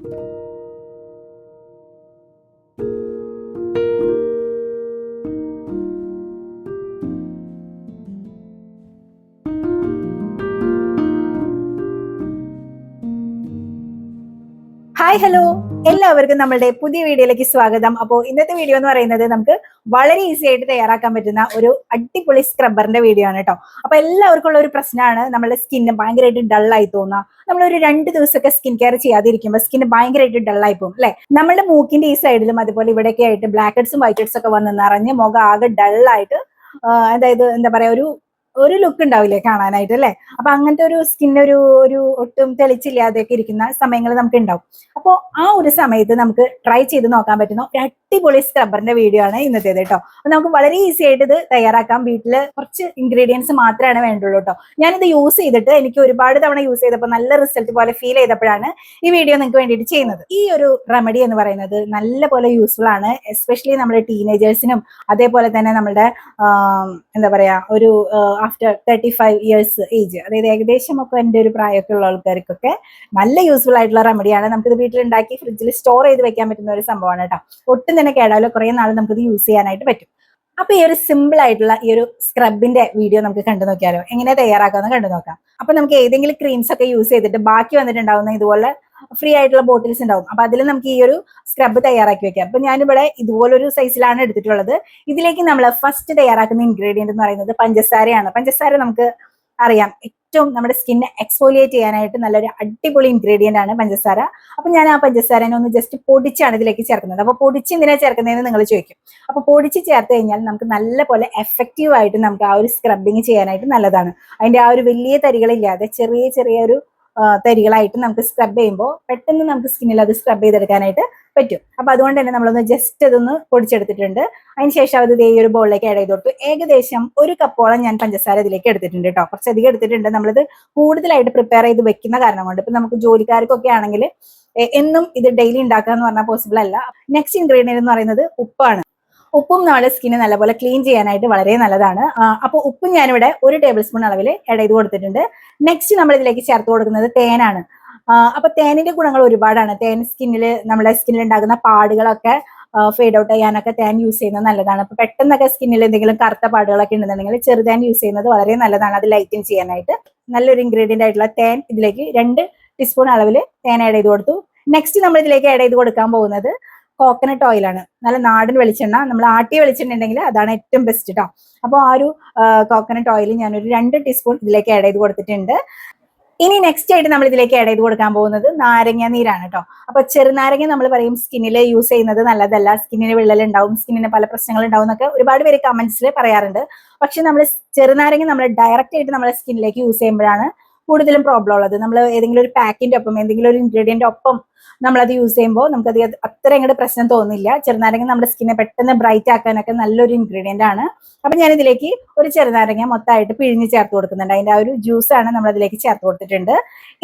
Thank you. Hi hello എല്ലാവർക്കും നമ്മളുടെ പുതിയ വീഡിയോയിലേക്ക് സ്വാഗതം. അപ്പോൾ ഇന്നത്തെ വീഡിയോ എന്ന് പറയുന്നത് നമുക്ക് വളരെ ഈസി ആയിട്ട് തയ്യാറാക്കാൻ പറ്റുന്ന ഒരു അടിപൊളി സ്ക്രബ്ബറിന്റെ വീഡിയോ ആണ് കേട്ടോ അപ്പൊ എല്ലാവർക്കും ഉള്ള ഒരു പ്രശ്നമാണ്. നമ്മുടെ സ്കിന്ന് ഭയങ്കരമായിട്ട് ഡൾ ആയി തോന്നുക നമ്മളൊരു രണ്ട് ദിവസമൊക്കെ സ്കിൻ കെയർ ചെയ്യാതിരിക്കുമ്പോൾ സ്കിന്ന് ഭയങ്കരമായിട്ട് ഡൾ ആയി പോകും അല്ലെ? നമ്മുടെ മൂക്കിന്റെ ഈ സൈഡിലും അതുപോലെ ഇവിടെയൊക്കെ ആയിട്ട് ബ്ലാക്ക് ഹെഡ്സും വൈറ്റ് ഹെഡ്സ് ഒക്കെ വന്ന് നിറഞ്ഞ് മുഖം ആകെ ആ, അതായത് എന്താ പറയാ ഒരു ഒരു ലുക്ക് ഉണ്ടാവില്ലേ കാണാനായിട്ട് അല്ലെ? അപ്പൊ അങ്ങനത്തെ ഒരു സ്കിൻ ഒരു ഒരു ഒട്ടും തെളിച്ചില്ലാതെയൊക്കെ ഇരിക്കുന്ന സമയങ്ങൾ നമുക്ക് ഉണ്ടാവും. അപ്പോൾ ആ ഒരു സമയത്ത് നമുക്ക് ട്രൈ ചെയ്ത് നോക്കാൻ പറ്റുന്ന ഒരു അടിപൊളി സ്ക്രബറിന്റെ വീഡിയോ ആണ് ഇന്നത്തേത് കേട്ടോ അപ്പൊ നമുക്ക് വളരെ ഈസി ആയിട്ട് ഇത് തയ്യാറാക്കാം. വീട്ടിൽ കുറച്ച് ഇൻഗ്രീഡിയൻസ് മാത്രമാണ് വേണ്ടുള്ളൂ കേട്ടോ ഞാനിത് യൂസ് ചെയ്തിട്ട് എനിക്ക് ഒരുപാട് തവണ യൂസ് ചെയ്തപ്പോൾ നല്ല റിസൾട്ട് പോലെ ഫീൽ ചെയ്തപ്പോഴാണ് ഈ വീഡിയോ നിങ്ങൾക്ക് വേണ്ടിയിട്ട് ചെയ്യുന്നത്. ഈ ഒരു റെമഡി എന്ന് പറയുന്നത് നല്ല പോലെ യൂസ്ഫുൾ ആണ്. എസ്പെഷ്യലി നമ്മുടെ ടീനേജേഴ്സിനും അതേപോലെ തന്നെ നമ്മുടെ എന്താ പറയാ ഒരു after thirty five years age അതായത് ഏകദേശം ഒക്കെ എന്റെ ഒരു പ്രായമൊക്കെ ഉള്ള ആൾക്കാർക്കൊക്കെ നല്ല യൂസ്ഫുൾ ആയിട്ടുള്ള റെമഡിയാണ് നമുക്കിത് വീട്ടിലുണ്ടാക്കി ഫ്രിഡ്ജിൽ സ്റ്റോർ ചെയ്ത് വെക്കാൻ പറ്റുന്ന ഒരു സംഭവമാണ് കേട്ടോ. ഒട്ടും തന്നെ കേടാലോ കുറേ നാൾ നമുക്കിത് യൂസ് ചെയ്യാനായിട്ട് പറ്റും. അപ്പൊ ഈ ഒരു സിമ്പിൾ ആയിട്ടുള്ള ഈ ഒരു സ്ക്രബിന്റെ വീഡിയോ നമുക്ക് കണ്ടു നോക്കിയാലോ? എങ്ങനെ തയ്യാറാക്കാമെന്ന് കണ്ടു നോക്കാം. അപ്പൊ നമുക്ക് ഏതെങ്കിലും ക്രീംസ് ഒക്കെ യൂസ് ചെയ്തിട്ട് ബാക്കി വന്നിട്ടുണ്ടാവുന്ന ഇതുപോലെ ഫ്രീ ആയിട്ടുള്ള ബോട്ടിൽസ് ഉണ്ടാവും. അപ്പൊ അതിൽ നമുക്ക് ഈ ഒരു സ്ക്രബ് തയ്യാറാക്കി വെക്കാം. അപ്പൊ ഞാനിവിടെ ഇതുപോലൊരു സൈസിലാണ് എടുത്തിട്ടുള്ളത്. ഇതിലേക്ക് നമ്മൾ ഫസ്റ്റ് തയ്യാറാക്കുന്ന ഇൻഗ്രീഡിയന്റ് എന്ന് പറയുന്നത് പഞ്ചസാരയാണ്. പഞ്ചസാര നമുക്ക് അറിയാം. ഏറ്റവും നമ്മുടെ സ്കിന്നെ എക്സ്ഫോലിയേറ്റ് ചെയ്യാനായിട്ട് നല്ലൊരു അടിപൊളി ഇൻഗ്രീഡിയന്റ് ആണ് പഞ്ചസാര. അപ്പൊ ഞാൻ ആ പഞ്ചസാരനെ ഒന്ന് ജസ്റ്റ് പൊടിച്ചാണ് ഇതിലേക്ക് ചേർക്കുന്നത്. അപ്പോൾ പൊടിച്ച് എന്തിനാ ചേർക്കുന്നതെന്ന് നിങ്ങൾ ചോദിക്കും. അപ്പോൾ പൊടിച്ച് ചേർത്ത് കഴിഞ്ഞാൽ നമുക്ക് നല്ല പോലെ എഫക്റ്റീവ് ആയിട്ട് നമുക്ക് ആ ഒരു സ്ക്രബിങ് ചെയ്യാനായിട്ട് നല്ലതാണ്. അതിന്റെ ആ ഒരു വലിയ തരികളില്ലാതെ ചെറിയ ചെറിയ ഒരു തരികളായിട്ട് നമുക്ക് സ്ക്രബ് ചെയ്യുമ്പോൾ പെട്ടെന്ന് നമുക്ക് സ്കിന്നിൽ അത് സ്ക്രബ് ചെയ്തെടുക്കാനായിട്ട് പറ്റും. അപ്പൊ അതുകൊണ്ട് തന്നെ നമ്മളൊന്ന് ജസ്റ്റ് അതൊന്ന് പൊടിച്ചെടുത്തിട്ടുണ്ട്. അതിനുശേഷം അത് ഈ ഒരു ബോളിലേക്ക് ആഡ് ചെയ്ത് കൊടുത്തു. ഏകദേശം ഒരു കപ്പോളം ഞാൻ പഞ്ചസാര ഇതിലേക്ക് എടുത്തിട്ടുണ്ട് കേട്ടോ. കുറച്ചധികം എടുത്തിട്ടുണ്ട്. നമ്മളിത് കൂടുതലായിട്ട് പ്രിപ്പയർ ചെയ്ത് വെക്കുന്ന കാരണം കൊണ്ട്. ഇപ്പൊ നമുക്ക് ജോലിക്കാർക്കൊക്കെ ആണെങ്കിൽ എന്നും ഇത് ഡെയിലി ഉണ്ടാക്കുക എന്ന് പറഞ്ഞാൽ പോസിബിൾ അല്ല. നെക്സ്റ്റ് ഇൻഗ്രീഡിയന്റ് എന്ന് പറയുന്നത് ഉപ്പാണ്. ഉപ്പും നമ്മുടെ സ്കിന്ന് നല്ലപോലെ ക്ലീൻ ചെയ്യാനായിട്ട് വളരെ നല്ലതാണ്. അപ്പോൾ ഉപ്പും ഞാനിവിടെ ഒരു ടേബിൾ സ്പൂൺ അളവിൽ ആഡ് ചെയ്ത് കൊടുത്തിട്ടുണ്ട്. നെക്സ്റ്റ് നമ്മൾ ഇതിലേക്ക് ചേർത്ത് കൊടുക്കുന്നത് തേനാണ്. ആ, അപ്പൊ തേനിന്റെ ഗുണങ്ങൾ ഒരുപാടാണ്. തേൻ സ്കിന്നിൽ നമ്മുടെ സ്കിന്നിൽ ഉണ്ടാകുന്ന പാടുകളൊക്കെ ഫെയ്ഡ് ഔട്ട് ചെയ്യാനൊക്കെ തേൻ യൂസ് ചെയ്യുന്നത് നല്ലതാണ്. അപ്പൊ പെട്ടെന്നൊക്കെ സ്കിന്നിൽ എന്തെങ്കിലും കറുത്ത പാടുകളൊക്കെ ഉണ്ടെന്നുണ്ടെങ്കിൽ ചെറുതേൻ യൂസ് ചെയ്യുന്നത് വളരെ നല്ലതാണ്. അത് ലൈറ്റൻ ചെയ്യാനായിട്ട്. നല്ലൊരു ഇൻഗ്രീഡിയന്റ് ആയിട്ടുള്ള തേൻ ഇതിലേക്ക് രണ്ട് ടീസ്പൂൺ അളവിൽ തേൻ ആഡ് ചെയ്ത് കൊടുത്തു. നെക്സ്റ്റ് നമ്മൾ ഇതിലേക്ക് ആഡ് ചെയ്ത് കൊടുക്കാൻ പോകുന്നത് കോക്കനട്ട് ഓയിലാണ് നല്ല നാടൻ വെളിച്ചെണ്ണ. നമ്മൾ ആട്ടിയ വെളിച്ചെണ്ണ ഉണ്ടെങ്കിൽ അതാണ് ഏറ്റവും ബെസ്റ്റ് കേട്ടോ അപ്പോൾ ആ ഒരു കോക്കനട്ട് ഓയിൽ ഞാനൊരു രണ്ട് ടീസ്പൂൺ ഇതിലേക്ക് ആഡ് ചെയ്ത് കൊടുത്തിട്ടുണ്ട്. ഇനി നെക്സ്റ്റ് ആയിട്ട് നമ്മൾ ഇതിലേക്ക് ആഡ് ചെയ്ത് കൊടുക്കാൻ പോകുന്നത് നാരങ്ങ നീരാണ് കേട്ടോ അപ്പൊ ചെറുനാരങ്ങ നമ്മൾ പറയും സ്കിന്നിൽ യൂസ് ചെയ്യുന്നത് നല്ലതല്ല. സ്കിന്നിന് വിള്ളൽ ഉണ്ടാവും സ്കിന്നിന് പല പ്രശ്നങ്ങൾ ഉണ്ടാവും എന്നൊക്കെ ഒരുപാട് പേര് കമന്റ്സിൽ പറയാറുണ്ട്. പക്ഷെ നമ്മൾ ചെറുനാരങ്ങ നമ്മൾ ഡയറക്റ്റ് ആയിട്ട് നമ്മുടെ സ്കിന്നിലേക്ക് യൂസ് ചെയ്യുമ്പോഴാണ് കൂടുതലും പ്രോബ്ലം ഉള്ളത്. നമ്മൾ ഏതെങ്കിലും ഒരു പാക്കിന്റെ ഒപ്പം ഏതെങ്കിലും ഒരു ഇൻഗ്രീഡിയന്റ് ഒപ്പം നമ്മളത് യൂസ് ചെയ്യുമ്പോൾ നമുക്കത് അത്ര അങ്ങോട്ട് പ്രശ്നം തോന്നില്ല. ചെറുനാരങ്ങ നമ്മുടെ സ്കിന്നെ പെട്ടെന്ന് ബ്രൈറ്റ് ആക്കാനൊക്കെ നല്ലൊരു ഇൻഗ്രീഡിയന്റ് ആണ്. അപ്പൊ ഞാൻ ഇതിലേക്ക് ഒരു ചെറുനാരങ്ങ മൊത്തമായിട്ട് പിഴിഞ്ഞ് ചേർത്ത് കൊടുക്കുന്നുണ്ട്. അതിന്റെ ആ ഒരു ജ്യൂസാണ് നമ്മൾ അതിലേക്ക് ചേർത്ത് കൊടുത്തിട്ടുണ്ട്.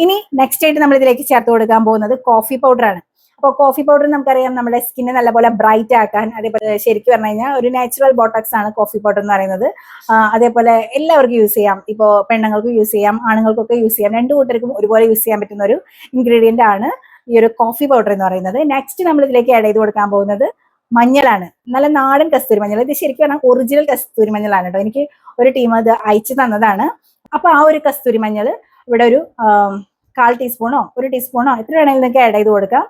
ഇനി നെക്സ്റ്റ് ആയിട്ട് നമ്മൾ ഇതിലേക്ക് ചേർത്ത് കൊടുക്കാൻ പോകുന്നത് കോഫി പൗഡർ ആണ്. അപ്പോൾ കോഫി പൗഡർ നമുക്കറിയാം നമ്മുടെ സ്കിന്നെ നല്ലപോലെ ബ്രൈറ്റ് ആക്കാൻ അതേപോലെ ശരിക്കും പറഞ്ഞു കഴിഞ്ഞാൽ ഒരു നാച്ചുറൽ ബോട്ടക്സ് ആണ് കോഫി പൗഡർ എന്ന് പറയുന്നത്. അതേപോലെ എല്ലാവർക്കും യൂസ് ചെയ്യാം. ഇപ്പോൾ പെണ്ണുങ്ങൾക്ക് യൂസ് ചെയ്യാം ആണുങ്ങൾക്കൊക്കെ യൂസ് ചെയ്യാം. രണ്ടു കൂട്ടർക്കും ഒരുപോലെ യൂസ് ചെയ്യാൻ പറ്റുന്ന ഒരു ഇൻഗ്രീഡിയന്റ് ആണ് ഈ ഒരു കോഫി പൗഡർ എന്ന് പറയുന്നത്. നെക്സ്റ്റ് നമ്മൾ ഇതിലേക്ക് ആഡ് ചെയ്ത് കൊടുക്കാൻ പോകുന്നത് മഞ്ഞളാണ്. നല്ല നാടൻ കസ്തൂരി മഞ്ഞൾ. ഇത് ശരിക്കും പറഞ്ഞാൽ ഒറിജിനൽ കസ്തൂരി മഞ്ഞളാണ് കേട്ടോ. എനിക്ക് ഒരു ടീം അത് അയച്ചു തന്നതാണ്. അപ്പൊ ആ ഒരു കസ്തൂരി മഞ്ഞൾ ഇവിടെ ഒരു കാൽ ടീസ്പൂണോ ഒരു ടീസ്പൂണോ എത്ര വേണമെങ്കിലും നിങ്ങൾക്ക് ആഡ് ചെയ്ത് കൊടുക്കാം.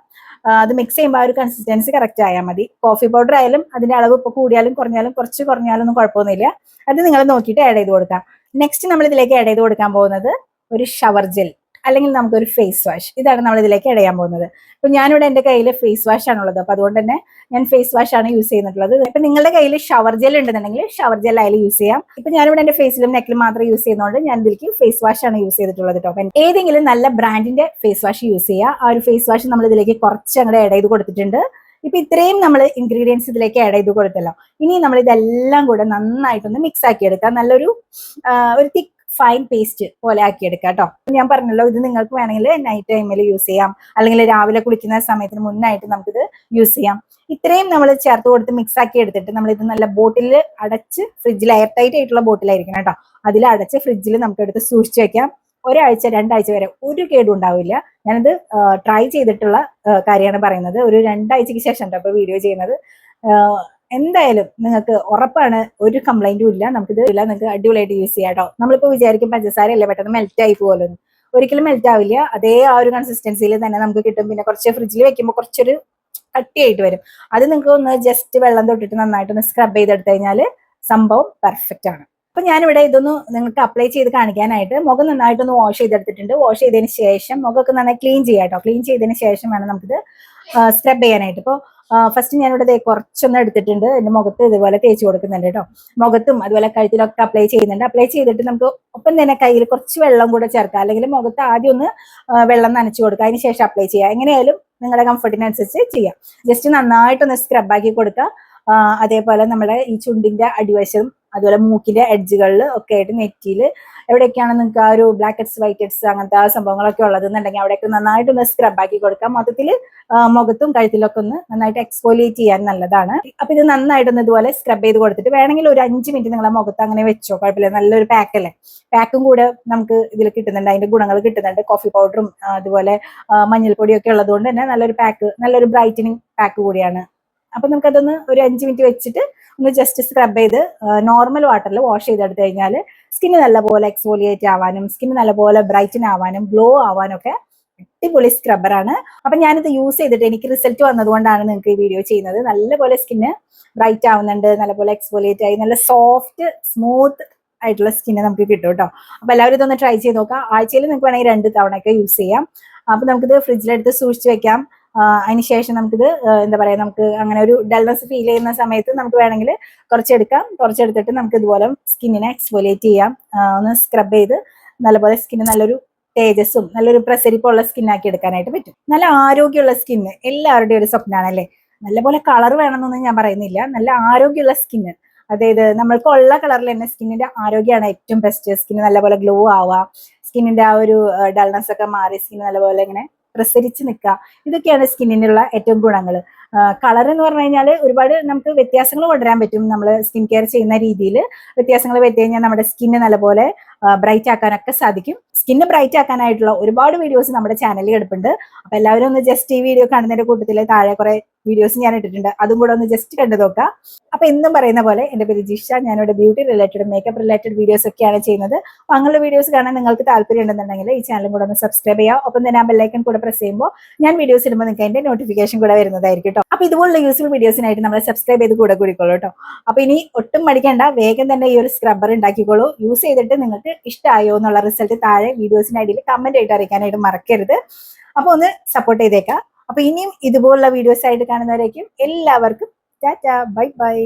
അത് മിക്സ് ചെയ്യുമ്പോൾ ആ ഒരു കൺസിസ്റ്റൻസി കറക്റ്റ് ആയാൽ മതി. കോഫി പൗഡർ ആയാലും അതിന്റെ അളവ് ഇപ്പോൾ കൂടിയാലും കുറഞ്ഞാലും കുറച്ച് കുറഞ്ഞാലും ഒന്നും കുഴപ്പമൊന്നുമില്ല. അത് നിങ്ങൾ നോക്കിയിട്ട് ആഡ് ചെയ്ത് കൊടുക്കാം. നെക്സ്റ്റ് നമ്മൾ ഇതിലേക്ക് ആഡ് ചെയ്ത് കൊടുക്കാൻ പോകുന്നത് ഒരു ഷവർ ജെൽ അല്ലെങ്കിൽ നമുക്കൊരു ഫേസ് വാഷ് ഇതാണ് നമ്മൾ ഇതിലേക്ക് ഇടയാൻ പോകുന്നത്. അപ്പൊ ഞാനിവിടെ എന്റെ കയ്യിൽ ഫേസ് വാഷ് ആണുള്ളത്. അപ്പൊ അതുകൊണ്ട് തന്നെ ഞാൻ ഫേസ് വാഷ് ആണ് യൂസ് ചെയ്യുന്നിട്ടുള്ളത്. ഇപ്പൊ നിങ്ങളുടെ കയ്യിൽ ഷവർ ജെൽ ഉണ്ടെന്നുണ്ടെങ്കിൽ ഷവർ ജെൽ അതിൽ യൂസ് ചെയ്യാം. ഇപ്പൊ ഞാനിവിടെ എന്റെ ഫേസിലും നെക്കിലും മാത്രം യൂസ് ചെയ്യുന്നതുകൊണ്ട് ഞാൻ ഇതിലേക്ക് ഫേസ് വാഷ് ആണ് യൂസ് ചെയ്തിട്ടുള്ളത് കേട്ടോ. ഏതെങ്കിലും നല്ല ബ്രാൻഡിന്റെ ഫേസ് വാഷ് യൂസ് ചെയ്യുക. ആ ഒരു ഫേസ് വാഷ് നമ്മൾ ഇതിലേക്ക് കുറച്ച് അങ്ങോട്ട് ആഡ് ചെയ്ത് കൊടുത്തിട്ടുണ്ട്. ഇപ്പൊ ഇത്രയും നമ്മൾ ഇൻഗ്രീഡിയൻസ് ഇതിലേക്ക് ആഡ് ചെയ്ത് കൊടുത്തല്ലോ. ഇനി നമ്മൾ ഇതെല്ലാം കൂടെ നന്നായിട്ടൊന്ന് മിക്സ് ആക്കി എടുക്കാം നല്ലൊരു ഒരു തിക്ക് ഫൈൻ പേസ്റ്റ് പോലെ ആക്കി എടുക്കാം കേട്ടോ ഞാൻ പറഞ്ഞല്ലോ ഇത് നിങ്ങൾക്ക് വേണമെങ്കിൽ നൈറ്റ് ടൈമിൽ യൂസ് ചെയ്യാം. അല്ലെങ്കിൽ രാവിലെ കുളിക്കുന്ന സമയത്തിന് മുന്നായിട്ട് നമുക്കിത് യൂസ് ചെയ്യാം. ഇത്രയും നമ്മൾ ചേർത്ത് കൊടുത്ത് മിക്സ് ആക്കി എടുത്തിട്ട് നമ്മൾ ഇത് നല്ല ബോട്ടിൽ അടച്ച് ഫ്രിഡ്ജിൽ എയർ ടൈറ്റ് ആയിട്ടുള്ള ബോട്ടിലായിരിക്കണം കേട്ടോ അതിൽ അടച്ച് ഫ്രിഡ്ജിൽ നമുക്ക് എടുത്ത് സൂക്ഷിച്ച് വെക്കാം. ഒരാഴ്ച രണ്ടാഴ്ച വരെ ഒരു കേടും ഉണ്ടാവില്ല. ഞാനത് ട്രൈ ചെയ്തിട്ടുള്ള കാര്യമാണ് പറയുന്നത്. ഒരു രണ്ടാഴ്ചക്ക് ശേഷം കേട്ടോ വീഡിയോ ചെയ്യുന്നത്. എന്തായാലും നിങ്ങൾക്ക് ഉറപ്പാണ് ഒരു കംപ്ലൈന്റും ഇല്ല. നമുക്കിത് ഇല്ല നിങ്ങൾക്ക് അടിപൊളിയായിട്ട് യൂസ് ചെയ്യാം കേട്ടോ. നമ്മളിപ്പോൾ വിചാരിക്കും പഞ്ചസാര അല്ലേ പെട്ടെന്ന് മെൽറ്റ് ആയി പോകുമല്ലോ ഒരിക്കലും മെൽറ്റ് ആവില്ല. അതേ ആ ഒരു കൺസിസ്റ്റൻസിയിൽ തന്നെ നമുക്ക് കിട്ടും. പിന്നെ കുറച്ച് ഫ്രിഡ്ജിൽ വെക്കുമ്പോൾ കുറച്ചൊരു കട്ടിയായിട്ട് വരും. അത് നിങ്ങൾക്ക് ഒന്ന് ജസ്റ്റ് വെള്ളം തൊട്ടിട്ട് നന്നായിട്ട് ഒന്ന് സ്ക്രബ് ചെയ്തെടുത്തു കഴിഞ്ഞാൽ സംഭവം പെർഫെക്റ്റ് ആണ്. അപ്പൊ ഞാനിവിടെ ഇതൊന്ന് നിങ്ങൾക്ക് അപ്ലൈ ചെയ്ത് കാണിക്കാനായിട്ട് മുഖം നന്നായിട്ടൊന്ന് വാഷ് ചെയ്തെടുത്തിട്ടുണ്ട്. വാഷ് ചെയ്തതിന് ശേഷം മുഖമൊക്കെ നന്നായി ക്ലീൻ ചെയ്യാം കേട്ടോ. ക്ലീൻ ചെയ്തതിന് ശേഷം വേണം നമുക്കിത് സ്ക്രബ് ചെയ്യാനായിട്ട്. ഇപ്പോൾ ഫസ്റ്റ് ഞാനിവിടെ കുറച്ചൊന്ന് എടുത്തിട്ടുണ്ട്. എന്റെ മുഖത്ത് ഇതുപോലെ തേച്ച് കൊടുക്കുന്നുണ്ട് കേട്ടോ. മുഖത്തും അതുപോലെ കഴുത്തിലൊക്കെ അപ്ലൈ ചെയ്യുന്നുണ്ട്. അപ്ലൈ ചെയ്തിട്ട് നമുക്ക് ഒപ്പം തന്നെ കയ്യിൽ കുറച്ച് വെള്ളം കൂടെ ചേർക്കാം. അല്ലെങ്കിൽ മുഖത്ത് ആദ്യം ഒന്ന് വെള്ളം നനച്ചു കൊടുക്കുക അതിന് ശേഷം അപ്ലൈ ചെയ്യുക എങ്ങനെയായാലും നിങ്ങളുടെ കംഫർട്ടിനനുസരിച്ച് ചെയ്യാം. ജസ്റ്റ് നന്നായിട്ടൊന്ന് സ്ക്രബ് ആക്കി കൊടുക്കുക അതേപോലെ നമ്മുടെ ഈ ചുണ്ടിന്റെ അടിവശം അതുപോലെ മൂക്കിന്റെ എഡ്ജുകളിൽ ഒക്കെ ആയിട്ട് നെറ്റിയിൽ എവിടെയൊക്കെയാണ് നിങ്ങൾക്ക് ആ ഒരു ബ്ലാക്ക് ഹെഡ്സ് വൈറ്റ് ഹെഡ്സ് അങ്ങനത്തെ ആ സംഭവങ്ങളൊക്കെ ഉള്ളതെന്നുണ്ടെങ്കിൽ അവിടെയൊക്കെ നന്നായിട്ട് ഒന്ന് സ്ക്രബ് ആക്കി കൊടുക്കാം. മൊത്തത്തിൽ മുഖത്തും കഴുത്തിലൊക്കെ ഒന്ന് നന്നായിട്ട് എക്സ്പോലിയേറ്റ് ചെയ്യാൻ നല്ലതാണ്. അപ്പൊ ഇത് നന്നായിട്ടൊന്ന് ഇതുപോലെ സ്ക്രബ് ചെയ്ത് കൊടുത്തിട്ട് വേണമെങ്കിൽ ഒരു അഞ്ച് മിനിറ്റ് നിങ്ങളെ മുഖത്ത് അങ്ങനെ വെച്ചോ. കുഴപ്പമില്ല. നല്ലൊരു പാക്ക് അല്ലേ? പാക്കും കൂടെ നമുക്ക് ഇതിൽ കിട്ടുന്നുണ്ട്. അതിന്റെ ഗുണങ്ങൾ കിട്ടുന്നുണ്ട്. കോഫി പൗഡറും അതുപോലെ മഞ്ഞൾപ്പൊടിയൊക്കെ മഞ്ഞൾപ്പൊടിയും ഒക്കെ ഉള്ളതുകൊണ്ട് തന്നെ നല്ലൊരു പാക്ക് നല്ലൊരു ബ്രൈറ്റനിങ് പാക്ക് കൂടിയാണ്. അപ്പൊ നമുക്കതൊന്ന് ഒരു അഞ്ച് മിനിറ്റ് വെച്ചിട്ട് ഒന്ന് ജസ്റ്റ് സ്ക്രബ് ചെയ്ത് നോർമൽ വാട്ടറിൽ വാഷ് ചെയ്തെടുത്തു കഴിഞ്ഞാൽ സ്കിന്ന് നല്ലപോലെ എക്സ്ഫോലിയേറ്റ് ആവാനും സ്കിന്ന് നല്ലപോലെ ബ്രൈറ്റൻ ആവാനും ഗ്ലോ ആവാനൊക്കെ അടിപൊളി സ്ക്രബ്ബറാണ് അപ്പൊ ഞാനിത് യൂസ് ചെയ്തിട്ട് എനിക്ക് റിസൾട്ട് വന്നതുകൊണ്ടാണ് നിങ്ങൾക്ക് ഈ വീഡിയോ ചെയ്യുന്നത്. നല്ലപോലെ സ്കിന്ന് ബ്രൈറ്റ് ആവുന്നുണ്ട് നല്ലപോലെ എക്സ്ഫോലിയേറ്റ് ആയി നല്ല സോഫ്റ്റ് സ്മൂത്ത് ആയിട്ടുള്ള സ്കിന്ന് നമുക്ക് കിട്ടും കേട്ടോ അപ്പൊ എല്ലാവരും ഇതൊന്ന് ട്രൈ ചെയ്ത് നോക്കാം. ആഴ്ചയിൽ നിങ്ങൾക്ക് വേണമെങ്കിൽ രണ്ട് തവണയൊക്കെ യൂസ് ചെയ്യാം. അപ്പൊ നമുക്കിത് ഫ്രിഡ്ജിലെടുത്ത് സൂക്ഷിച്ച് വെക്കാം. അതിന് ശേഷം നമുക്കിത് എന്താ പറയാ നമുക്ക് അങ്ങനെ ഒരു ഡൾനെസ് ഫീൽ ചെയ്യുന്ന സമയത്ത് നമുക്ക് വേണമെങ്കിൽ കുറച്ചെടുക്കാം. കുറച്ചെടുത്തിട്ട് നമുക്ക് ഇതുപോലെ സ്കിന്നിനെ എക്സ്പോലേറ്റ് ചെയ്യാം. ഒന്ന് സ്ക്രബ് ചെയ്ത് നല്ലപോലെ സ്കിന്ന് നല്ലൊരു തേജസ്സും നല്ലൊരു പ്രസരിപ്പുള്ള സ്കിന്നാക്കി എടുക്കാനായിട്ട് പറ്റും. നല്ല ആരോഗ്യമുള്ള സ്കിന്ന് എല്ലാവരുടെയും ഒരു സ്വപ്നമാണല്ലേ നല്ലപോലെ കളർ വേണമെന്നൊന്നും ഞാൻ പറയുന്നില്ല. നല്ല ആരോഗ്യമുള്ള സ്കിന്ന് അതായത് നമ്മൾക്ക് ഉള്ള കളറിൽ തന്നെ സ്കിന്നിന്റെ ആരോഗ്യമാണ് ഏറ്റവും ബെസ്റ്റ് സ്കിന്ന് നല്ലപോലെ ഗ്ലോ ആവുക. സ്കിന്നിന്റെ ആ ഒരു ഡൾനെസ് ഒക്കെ മാറി സ്കിന്ന് നല്ലപോലെ ഇങ്ങനെ പ്രസരിച്ച് നിൽക്കുക. ഇതൊക്കെയാണ് സ്കിന്നിനുള്ള ഏറ്റവും ഗുണങ്ങൾ കളർ എന്ന് പറഞ്ഞു കഴിഞ്ഞാൽ ഒരുപാട് നമുക്ക് വ്യത്യാസങ്ങൾ കൊണ്ടുവരാൻ പറ്റും നമ്മൾ സ്കിൻ കെയർ ചെയ്യുന്ന രീതിയിൽ വ്യത്യാസങ്ങൾ വരുത്തി കഴിഞ്ഞാൽ നമ്മുടെ സ്കിന്ന് നല്ലപോലെ ബ്രൈറ്റ് ആക്കാനൊക്കെ സാധിക്കും. സ്കിന്ന് ബ്രൈറ്റ് ആക്കാനായിട്ടുള്ള ഒരുപാട് വീഡിയോസ് നമ്മുടെ ചാനലിൽ കിടപ്പുണ്ട്. അപ്പൊ എല്ലാവരും ഒന്ന് ജസ്റ്റ് ഈ വീഡിയോ കാണുന്നതിന്റെ കൂട്ടത്തിൽ താഴെ കുറെ വീഡിയോസ് ഞാൻ ഇട്ടിട്ടുണ്ട്. അതും കൂടെ ഒന്ന് ജസ്റ്റ് കണ്ടു നോക്കാം. അപ്പൊ എന്നും പറയുന്ന പോലെ എന്റെ പേര് ജിഷ. ഞാനിവിടെ beauty related makeup related videos ഒക്കെയാണ് ചെയ്യുന്നത്. അപ്പൊ അങ്ങനെയുള്ള വീഡിയോസ് കാണാൻ നിങ്ങൾക്ക് താല്പര്യം ഉണ്ടെന്നുണ്ടെങ്കിൽ ഈ ചാനലും കൂടെ ഒന്ന് സബ്സ്ക്രൈബ് ചെയ്യുക. ഒപ്പം തന്നെ ആ ബെല്ലൈക്കൺ കൂടെ പ്രസ് ചെയ്യുമ്പോൾ ഞാൻ വീഡിയോസ് ഇടുമ്പോൾ നിങ്ങൾക്ക് അതിന്റെ നോട്ടിഫിക്കേഷൻ കൂടെ വരുന്നതായിരിക്കും കേട്ടോ അപ്പൊ ഇതുപോലുള്ള യൂസ്ഫുൾ വീഡിയോസിനായിട്ട് നമ്മൾ സബ്സ്ക്രൈബ് ചെയ്ത് കൂടെ കൂടിക്കോളൂ കേട്ടോ അപ്പൊ ഇനി ഒട്ടും മടിക്കേണ്ട. വേഗം തന്നെ ഈ ഒരു സ്ക്രബ്ബർ ഉണ്ടാക്കിക്കോളൂ. യൂസ് ചെയ്തിട്ട് നിങ്ങൾക്ക് ഇഷ്ടമായോ എന്നുള്ള റിസൾട്ട് താഴെ വീഡിയോസിന്റെ അടിയിൽ കമന്റ് ആയിട്ട് അറിയിക്കാനായിട്ട് മറക്കരുത്. അപ്പൊ ഒന്ന് സപ്പോർട്ട് ചെയ്തേക്കാം. അപ്പൊ ഇനിയും ഇതുപോലുള്ള വീഡിയോസ് ആയിട്ട് കാണുന്നവരേക്കും എല്ലാവർക്കും ടാറ്റ ബൈ ബൈ.